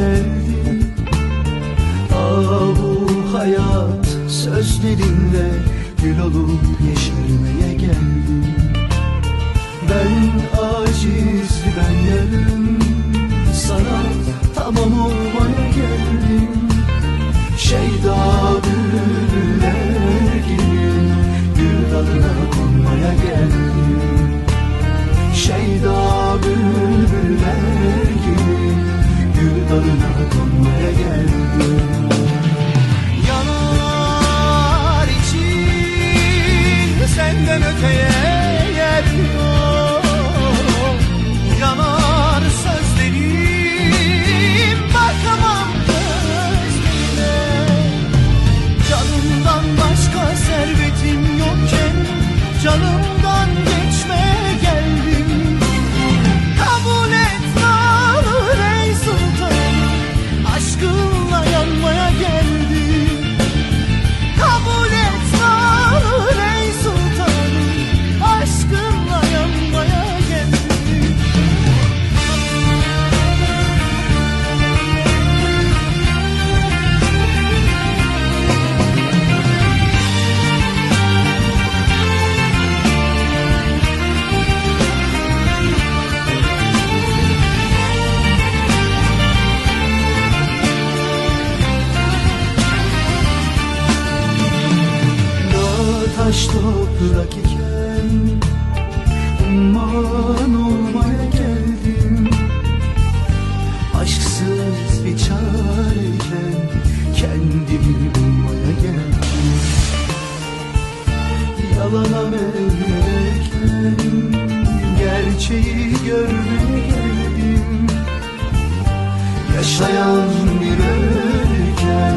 geldi Aa bu hayat sözlerinde gül olup yeşerim Yanar için senden öteye yer yok Yanar bakamam gözlerine. Canımdan başka servetim yokken Canımdan toprak iken Umman olmaya geldim. Aşksız bir çareyken Kendimi bulmaya geldim. Yalana meylekten Gerçeği görmeye geldim. Yaşayan bir ölürken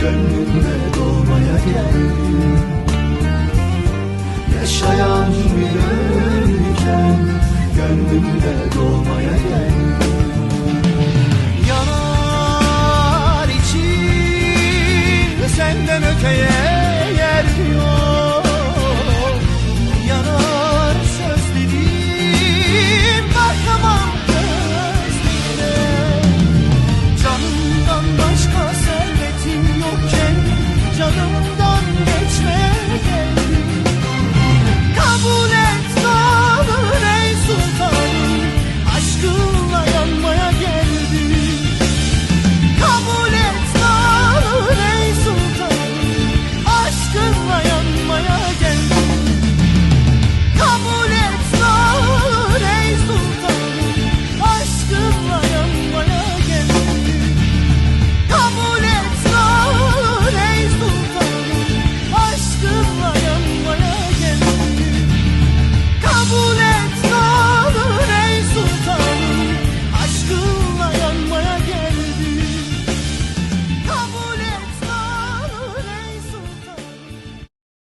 Gönlümde doğmaya geldim Yaşayan bir ölürken Gönlümde doğmaya geldim